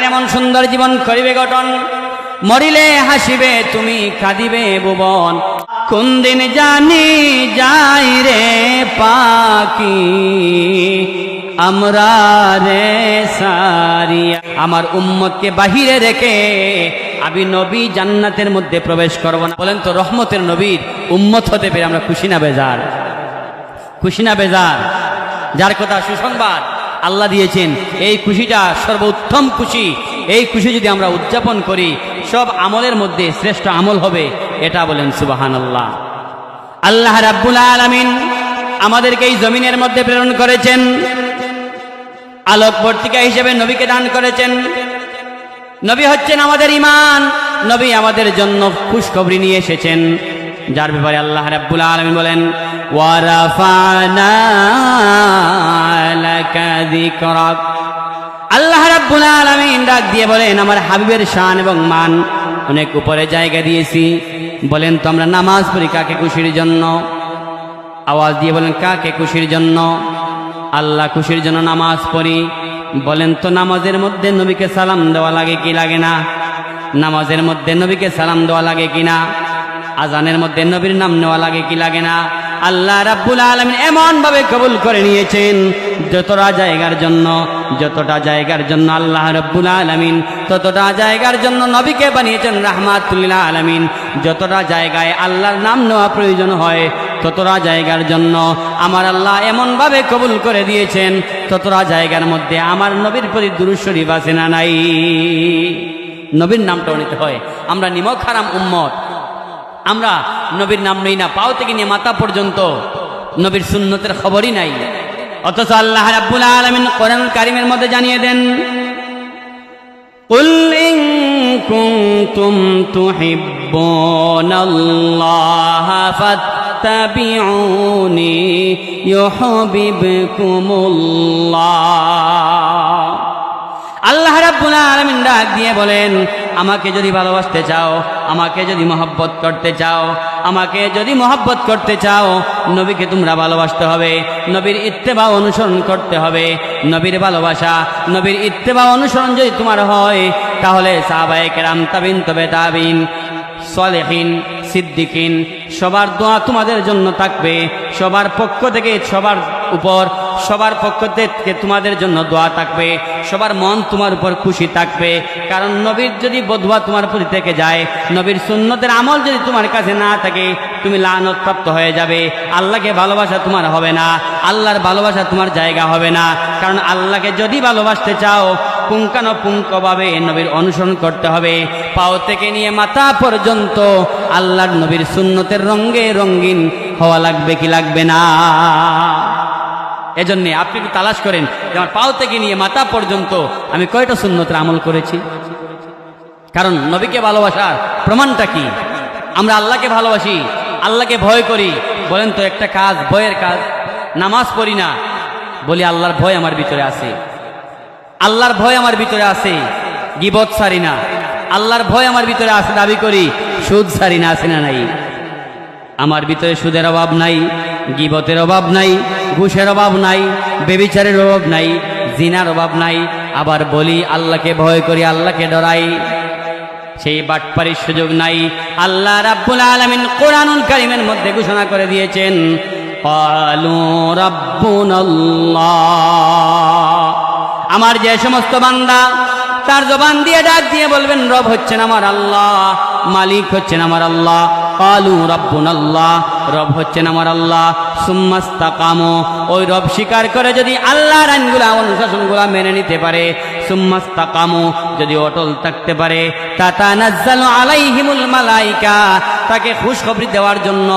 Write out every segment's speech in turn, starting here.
এমন সুন্দর জীবন করিবে গঠন। মরিলে হাসিবে, তুমি কাঁদিবে ভুবন। কোন দিন জানি যাই রে পাকি আমরা রে সারিয়া। আমার উম্মতকে বাহিরে রেখে আমি নবী জান্নাতের মধ্যে প্রবেশ করব না। বলেন তো, রহমতের নবীর উম্মত হতে পেরে আমরা খুশি না বেজার? খুশি না বেজার? যার কথা সুসংবাদ আল্লাহ দিয়েছেন, এই খুশিটা সর্বোত্তম খুশি। এই খুশি যদি আমরা উদযাপন করি, সব আমলের মধ্যে শ্রেষ্ঠ আমল হবে, এটা বলেন সুবাহান আল্লাহ আল্লাহ রাব্বুল আলামিন আমাদেরকে এই জমিনের মধ্যে প্রেরণ করেছেন, আলোকবর্তিকা হিসেবে নবীকে দান করেছেন। নবী হচ্ছেন আমাদের ইমান নবী আমাদের জন্য খুশখবরি নিয়ে এসেছেন। যার ব্যাপারে আল্লাহ রাব্বুল আলামিন বলেন ওয়ারাফানা আল্লাহ রাব্বুল আলামিন ডাক দিয়ে বলেন, আমার হাবিবের শান এবং মান অনেক উপরে জায়গা দিয়েছি। বলেন তো আমরা নামাজ পড়ি কাকে খুশির জন্য? আওয়াজ দিয়ে বলেন, কাকে খুশির জন্য? আল্লাহ খুশির জন্য নামাজ পড়ি। বলেন, তো নামাজের মধ্যে নবীকে সালাম দেওয়া লাগে কি লাগে না? নামাজের মধ্যে নবীকে সালাম দেওয়া লাগে কি না? আজানের মধ্যে নবীর নাম নেওয়া লাগে কি লাগে না? আল্লাহ রাব্বুল আলমিন এমন ভাবে কবুল করে নিয়েছেন, যতটা জায়গার জন্য, যতটা জায়গার জন্য আল্লাহ রব্বুল আলমিন, ততটা জায়গার জন্য নবীকে বানিয়েছেন রাহমাতুল্লাহ আলমিন। যতটা জায়গায় আল্লাহর নাম নেওয়া প্রয়োজন হয়, ততটা জায়গার জন্য আমার আল্লাহ এমনভাবে কবুল করে দিয়েছেন, ততটা জায়গার মধ্যে আমার নবীর প্রতি দুরুশরীফ আছে নাই? নবীর নামটাও নিতে হয়। আমরা নিমক হারাম উম্মত। আমরা নবীর নাম নেই না পাও থেকে নিয়ে মাথা পর্যন্ত নবীর সুন্নতের খবরই নাই অথচ আল্লাহ রাব্বুল আলামিন কোরআন কারিমের মধ্যে জানিয়ে দেন قل إن كنتم تحبون الله فاتبعوني يحببكم الله আল্লাহ রাব্বুল আলামিন ডাক দিয়ে বলেন, আমাকে যদি ভালোবাসতে চাও, আমাকে যদি মহব্বত করতে চাও, আমাকে যদি মহব্বত করতে চাও, নবীকে তোমরা ভালোবাসতে হবে, নবীর ইত্তেবা অনুসরণ করতে হবে, নবীর ভালোবাসা, নবীর ইত্তেবা অনুসরণ যদি তোমার হয়, তাহলে সাহাবায়ে কেরাম, তাবিন, তবে তাবিন, সলেহীন, সিদ্দিকিন, সবার দোয়া তোমাদের জন্য থাকবে, সবার পক্ষ থেকে সবার উপর সবার পক্ষ থেকে তোমাদের জন্য দোয়া থাকবে, সবার মন তোমার উপর খুশি থাকবে। কারণ নবীর যদি বধুয়া তোমার প্রতি থেকে যায়, নবীর সুন্নতের আমল যদি তোমার কাছে না থাকে, তুমি লানত প্রাপ্ত হয়ে যাবে। আল্লাহকে ভালোবাসা তোমার হবে না, আল্লাহর ভালোবাসা তোমার জায়গা হবে না। কারণ আল্লাহকে যদি ভালোবাসতে চাও পুঙ্খানো পুঙ্খভাবে নবীর অনুসরণ করতে হবে। পাও থেকে নিয়ে মাথা পর্যন্ত আল্লাহর নবীর সুন্নতের রঙ্গে রঙ্গিন হওয়া লাগবে কি লাগবে না? এজন্যে আপনি একটু তালাশ করেন যে আমার পাও থেকে নিয়ে মাথা পর্যন্ত আমি কয়টা সুন্নতের আমল করেছি? কারণ নবীকে ভালোবাসার প্রমাণটা কি? আমরা আল্লাহকে ভালোবাসি, আল্লাহকে ভয় করি। বলেন তো একটা কাজ, ভয়ের কাজ। নামাজ পড়ি না, বলি আল্লাহর ভয় আমার ভিতরে আছে। আল্লাহর ভয় আমার ভিতরে আছে, গিবত সারি না। আল্লাহর ভয় আমার ভিতরে আছে, দাবি করি, সুদ সারি না, আছে না নাই? আমার ভিতরে সুদের অভাব নাই। গিবতের অভাব নাই, ঘুষের অভাব নাই, বেবিচারের অভাব নাই, জিনার অভাব নাই। আবার বলি, আল্লাহকে ভয় করি, আল্লাহকে ডরাই। সেই বাটপারির সুযোগ নাই। আল্লাহ রাব্বুল আলামিন কোরআনুল কারিমের মধ্যে ঘোষণা করে দিয়েছেন আমার যে সমস্ত বান্দা, তার জবান দিয়ে ডাক দিয়ে বলবেন, রব হচ্ছেন আমার আল্লাহ। মালিক হচ্ছেন আমার আল্লাহ। কালু রব্বুন আল্লাহ। রব হচ্ছেন আমার আল্লাহ। সুম্মাস্তাকামো ওই রব স্বীকার করে যদি আল্লাহর আইনগুলা, অনুশাসনগুলা মেনে নিতে পারে সুম্মাস্তাকামো যদি অটল থাকতে পারে তাতা নাজ্জালু আলাইহিমুল মালাইকা। তাকে খুশখবরি দেওয়ার জন্য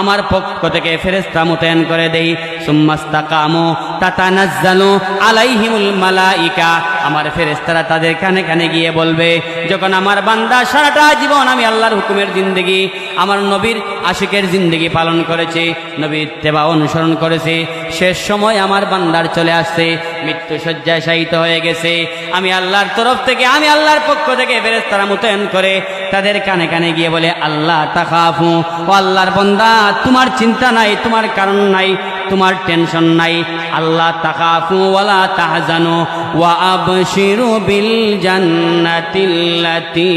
আমার পক্ষ থেকে ফেরেস্তা মোতায়েন করে দেই। সুম্মাস্তাকামো তাতা নাজ্জালু আলাইহিমুল মালাইকা। আমার ফেরেস্তারা তাদের কানে কানে গিয়ে বলবে, যখন আমার বান্দা সারাটা জীবন আমি আল্লাহর হুকুমের জিন্দগি, আমার নবীর আশিকের জিন্দগি পালন করেছে, নবীর তেবা অনুসরণ করেছে, শেষ সময় আমার বান্দার চলে আসছে, মৃত্যু শয্যায় শায়িত হয়ে গেছে। আমি আল্লাহর তরফ থেকে, আমি আল্লাহর পক্ষ থেকে ফেরেস্তারা মোতায়েন করে তাদের কানে কানে গিয়ে বলে, আল্লাহ তাকাফু ও আল্লাহর বন্দা, তোমার চিন্তা নাই, তোমার কারণ নাই, তোমার টেনশন নাই। আল্লাহ তাকাফু ওয়ালা তাহজানু, ওয়া আবশিরু বিল জান্নাতিল্লাতি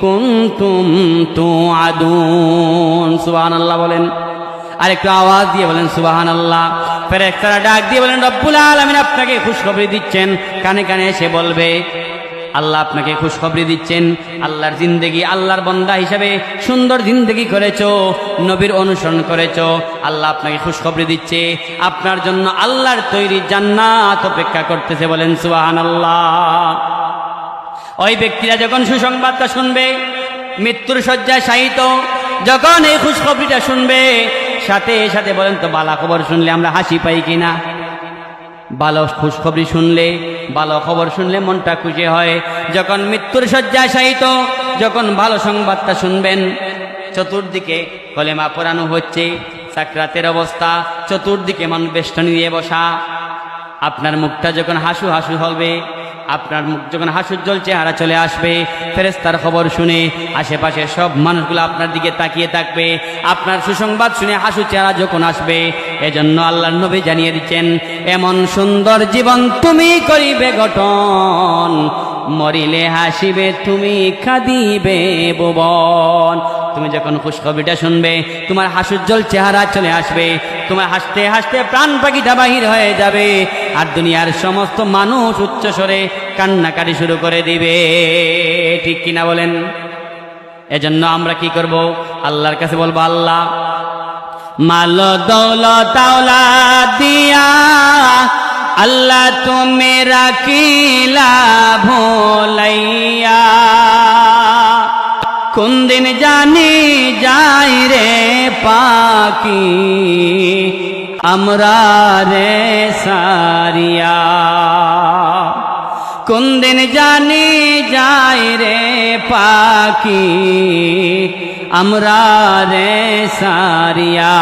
কুনতুম তুআদুন। সুবহানাল্লাহ বলেন। আর একটু আওয়াজ দিয়ে বলেন সুবাহান আল্লাহ ফেরেস্তারা ডাক দিয়ে বলেন, রব্বুল আলমিন আপনাকে খুশখবরি দিচ্ছেন। কানে কানে এসে বলবে আল্লাহ আপনাকে খুশখবরি দিচ্ছেন। আল্লাহর জিন্দগি আল্লাহর বন্দা হিসাবে সুন্দর জিন্দগি করেছ, নবীর অনুসরণ করেছ। আল্লাহ আপনাকে খুশখবরি দিচ্ছে। আপনার জন্য আল্লাহর তৈরি জান্নাত অপেক্ষা করতেছে বলেন সুবাহান আল্লাহ ওই ব্যক্তিরা যখন সুসংবাদটা শুনবে, মৃত্যুর শয্যায় শায়িত, যখন এই খুশখবরিটা শুনবে, সাথে সাথে বলেন তো, বালা খবর শুনলে আমরা হাসি পাই কিনা? ভালো খুশখবরি শুনলে ভালো খবর শুনলে মনটা খুশি হয়। যখন মৃত্যুর শয্যায় শায়িত, যখন ভালো সংবাদটা শুনবেন, চতুর্দিকে কলেমা পড়ানো হচ্ছে, সাকরাতের অবস্থা, চতুর্দিকে মন বেষ্টনী দিয়ে বসা। আপনার মুখটা যখন হাসু হাসু হবে আপনার মুখ যখন হাসুজ্জ্বল চেহারা চলে আসবে ফেরেস্তার খবর শুনে আশেপাশে সব মানুষগুলো আপনার দিকে তাকিয়ে থাকবে। আপনার সুসংবাদ শুনে হাসু চেহারা যখন আসবে, এজন্য আল্লাহ নবী জানিয়ে দিচ্ছেন, এমন সুন্দর জীবন তুমি করিবে গঠন। মরিলে হাসিবে, তুমি কাঁদিবে ভুবন তুমি যখন খুশখবরিটা শুনবে, তোমার হাসুজ্জ্বল চেহারা চলে আসবে, তোমার হাসতে হাসতে প্রাণ পাখিটা বাহির হয়ে যাবে, আর দুনিয়ার সমস্ত মানুষ উচ্চস্বরে কান্নাকাটি শুরু করে দিবে। ঠিক কিনা বলেন? এজন্য আমরা কি করব? আল্লাহর কাছে বলব, আল্লাহ, মাল, দৌলত দিয়া আল্লাহ তুমি রাখিলা ভোলাইয়া জানি যাই রে পাকি আমরা রে সারিয়া। কোন দিন জানি যাই রে পাকি আমরা রে সারিয়া।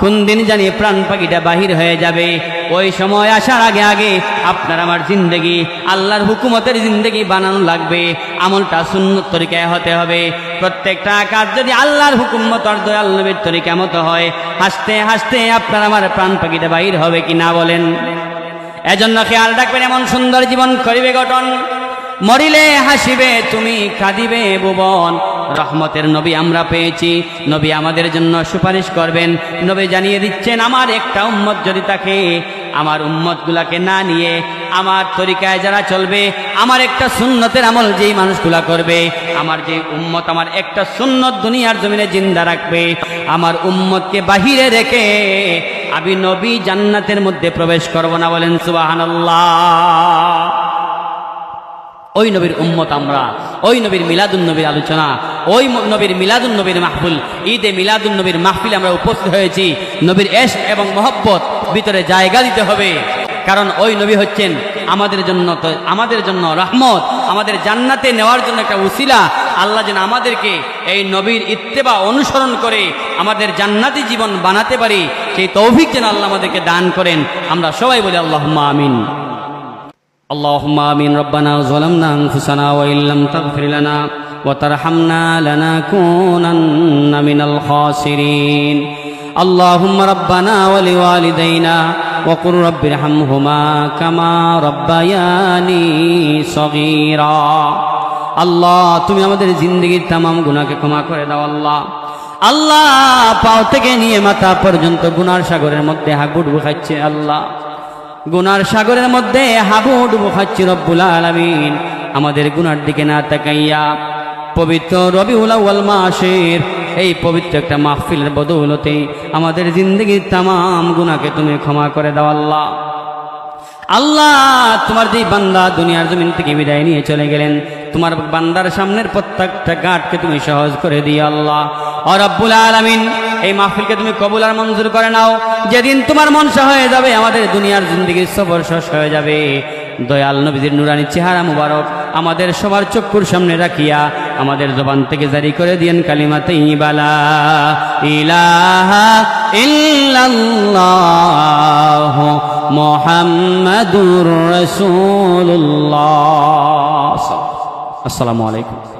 কোন দিন জানি প্রাণ পাখিটা বাহির হয়ে যাবে। ওই সময় আসার আগে আগে আপনার আমার জিন্দগি, আল্লাহর হুকুমতের জিন্দগি বানানো লাগবে। আমলটা শূন্য তরিকায় হতে হবে। প্রত্যেকটা কাজ যদি আল্লাহর হুকুম মতো আর তরিকা মতো হয়, হাসতে হাসতে আপনার আমার প্রাণ পাখিটা বাহির হবে কি না বলেন। এজন্য খেয়াল রাখবেন, এমন সুন্দর জীবন করিবে গঠন। মরিলে হাসিবে, তুমি কাঁদিবে ভুবন। রহমতের নবী আমরা পেয়েছি। নবী আমাদের জন্য সুপারিশ করবেন। নবী জানিয়ে দিচ্ছেন, আমার একটা উম্মত যদি থাকে আমার উম্মত গুলাকে না নিয়ে, আমার তরিকায় যারা চলবে, আমার একটা সুন্নতের আমল যেই মানুষগুলা করবে, আমার যে উম্মত, আমার একটা সুন্নত দুনিয়ার জমিনে জিন্দা রাখবে, আমার উম্মতকে বাহিরে রেখে আমি নবী জান্নাতের মধ্যে প্রবেশ করব না বলেন সুবাহান্লাহ ওই নবীর উম্মত আমরা, ওই নবীর মিলাদুন নবীর আলোচনা, ওই নবীর মিলাদুন নবীর মাহফুল, ঈদে মিলাদুন নবীর মাহফিলে আমরা উপস্থিত হয়েছি। নবীর এশ এবং মহব্বত ভিতরে জায়গা দিতে হবে। কারণ ওই নবী হচ্ছেন আমাদের জন্য আমাদের জন্য রহমত, আমাদের জান্নাতে নেওয়ার জন্য একটা উসিলা। আল্লাহ যেন আমাদেরকে এই নবীর ইত্তেবা অনুসরণ করে আমাদের জান্নাতি জীবন বানাতে পারি, সেই তৌফিক যেন আল্লাহ আমাদেরকে দান করেন। আমরা সবাই বলি আল্লাহ আমিন। اللهم آمين ربنا ظلمنا أنفسنا وإن لم تغفر لنا وترحمنا لنكونن من الخاسرين اللهم ربنا ولوالدينا وقل رب ارحمهما كما ربياني صغيرا আল্লাহ তুমি আমাদের জিন্দগির তামাম গুনাহকে ক্ষমা করে দাও আল্লাহ আল্লাহ পাও থেকে নিয়ে মাথা পর্যন্ত গুনার সাগরের মধ্যে হাগুডবু খাচ্ছে আল্লাহ গুনার সাগরের মধ্যে হাবুডুবু খাচ্ছি রব্বুল আলমিন। আমাদের গুনার দিকে না তাকাইয়া পবিত্র রবিউল আউ্ল মাসের এই পবিত্র একটা মাহফিলের বদৌলতে আমাদের জিন্দগির তাম গুনাকে তুমি ক্ষমা করে দাও আল্লাহ। আল্লাহ, তোমার যে বান্দা দুনিয়ার জমিন থেকে বিদায় নিয়ে চলে গেলেন তোমার বান্দার সামনের প্রত্যেকটা গাঁটকে তুমি সহজ করে দিও আল্লাহ। ও রব্বুল আলামিন, এই মাহফিলকে তুমি কবুল আর মঞ্জুর করে নাও। যেদিন তোমার মনসা হয়ে যাবে, আমাদের দুনিয়ার জিন্দগির সফর শেষ হয়ে যাবে। দয়াল নবীদের নুরানি চেহারা মুবারক আমাদের সবার চক্ষুর সামনে রাখিয়া আমাদের জবান থেকে জারি করে দিয়েন কালিমাতে ইবালা ইলাহা ইল্লাল্লাহ মোহাম্মদুর রসুল্লাহ আসসালামু আলাইকুম।